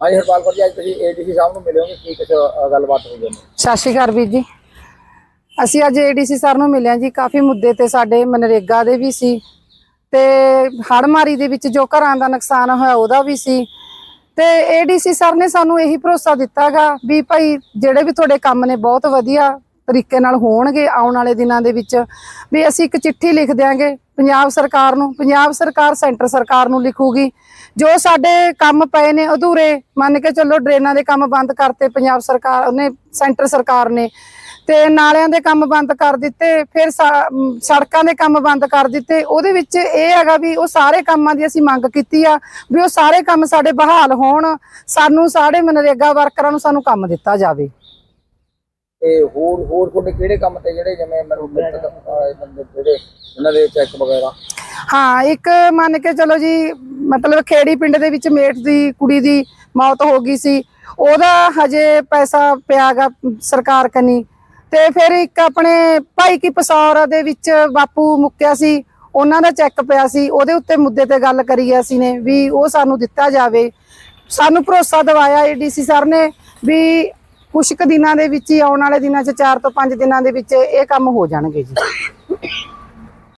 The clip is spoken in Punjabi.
ਹਾਂਜੀ, ਹਰਪਾਲ ਕੌਰ ਜੀ ਅੱਜ ਤੁਸੀਂ ਏਡੀਸੀ ਸਾਹਿਬ ਨੂੰ ਮਿਲਿਓਗੇ ਕੀ ਕੁਛ ਗੱਲਬਾਤ ਹੋਈ ਹੈ ਸਤਿ ਸ਼੍ਰੀ ਅਕਾਲ ਵੀਰ ਜੀ। ਅਸੀਂ ਅੱਜ ਏਡੀਸੀ ਸਰ ਨੂੰ ਮਿਲਿਆ ਜੀ, ਕਾਫੀ ਮੁੱਦੇ ਤੇ ਸਾਡੇ ਮਨਰੇਗਾ ਦੇ ਵੀ ਸੀ ਤੇ ਹੜਮਾਰੀ ਦੇ ਵਿੱਚ ਜੋ ਘਰਾਂ ਦਾ ਨੁਕਸਾਨ ਹੋਇਆ ਉਹਦਾ ਵੀ ਸੀ। ਤੇ ਏਡੀਸੀ ਸਰ ਨੇ ਸਾਨੂੰ ਇਹੀ ਭਰੋਸਾ ਦਿੱਤਾਗਾ ਵੀ ਭਾਈ ਜਿਹੜੇ ਵੀ ਤੁਹਾਡੇ ਕੰਮ ਨੇ ਬਹੁਤ ਵਧੀਆ ਤਰੀਕੇ ਨਾਲ ਹੋਣਗੇ ਆਉਣ ਵਾਲੇ ਦਿਨਾਂ ਦੇ ਵਿੱਚ, ਵੀ ਅਸੀਂ ਇੱਕ ਚਿੱਠੀ ਲਿਖ ਦਿਆਂਗੇ ਪੰਜਾਬ ਸਰਕਾਰ ਨੂੰ, ਪੰਜਾਬ ਸਰਕਾਰ ਸੈਂਟਰ ਸਰਕਾਰ ਨੂੰ ਲਿਖੂਗੀ। ਜੋ ਸਾਡੇ ਕੰਮ ਪਏ ਨੇ ਅਧੂਰੇ, ਮੰਨ ਕੇ ਚੱਲੋ ਡਰੇਨਾਂ ਦੇ ਕੰਮ ਬੰਦ ਕਰਤੇ ਪੰਜਾਬ ਸਰਕਾਰ, ਉਹਨੇ ਸੈਂਟਰ ਸਰਕਾਰ ਨੇ। ਤੇ ਨਾਲਿਆਂ ਦੇ ਕੰਮ ਬੰਦ ਕਰ ਦਿੱਤੇ, ਫਿਰ ਸੜਕਾਂ ਦੇ ਕੰਮ ਬੰਦ ਕਰ ਦਿੱਤੇ। ਉਹਦੇ ਵਿੱਚ ਇਹ ਹੈਗਾ ਵੀ ਉਹ ਸਾਰੇ ਕੰਮਾਂ ਦੀ ਅਸੀਂ ਮੰਗ ਕੀਤੀ ਆ, ਵੀ ਉਹ ਸਾਰੇ ਕੰਮ ਸਾਡੇ ਬਹਾਲ ਹੋਣ, ਸਾਨੂੰ, ਸਾਡੇ ਮਨਰੇਗਾ ਵਰਕਰਾਂ ਨੂੰ ਸਾਨੂੰ ਕੰਮ ਦਿੱਤਾ ਜਾਵੇ। ਤੇ ਹੋਰ ਹੋਰ ਤੁਹਾਡੇ ਕਿਹੜੇ ਕੰਮ ਤੇ ਜਿਹੜੇ ਜਿਵੇਂ ਅ, ਬੰਦੇ ਜਿਹੜੇ ਉਹਨਾਂ ਦੇ ਚੈੱਕ ਵਗੈਰਾ? ਹਾਂ ਇੱਕ ਮੰਨ ਕੇ ਚਲੋ ਜੀ ਮਤਲਬ ਖੇੜੀ ਪਿੰਡ ਦੇ ਵਿੱਚ ਮੇਟ ਦੀ ਕੁੜੀ ਦੀ ਮੌਤ ਹੋ ਗਈ ਸੀ। ਉਹਦਾ ਹਜੇ ਪੈਸਾ ਪਿਆਗਾ ਸਰਕਾਰ ਕਨੀ। ਤੇ ਫਿਰ ਇੱਕ ਆਪਣੇ ਭਾਈ ਕੀ ਪਸੌਰ ਦੇ ਵਿੱਚ ਬਾਪੂ ਮੁੱਕਿਆ ਸੀ। ਉਹਨਾਂ ਦਾ ਚੈੱਕ ਪਿਆ ਸੀ। ਉਹਦੇ ਉੱਤੇ ਮੁੱਦੇ ਤੇ ਗੱਲ ਕਰੀ ਅਸੀਂ ਨੇ ਵੀ ਉਹ ਸਾਨੂੰ ਦਿੱਤਾ ਜਾਵੇ। ਸਾਨੂੰ ਭਰੋਸਾ ਦਿਵਾਇਆ ਏਡੀਸੀ ਸਰ ਨੇ ਵੀ ਕੁਝ ਕੁ ਦਿਨਾਂ ਦੇ ਵਿੱਚ ਹੀ ਆਉਣ ਵਾਲੇ ਦਿਨਾਂ 'ਚ 4 ਤੋਂ 5 ਦਿਨਾਂ ਦੇ ਵਿੱਚ ਇਹ ਕੰਮ ਹੋ ਜਾਣਗੇ ਜੀ।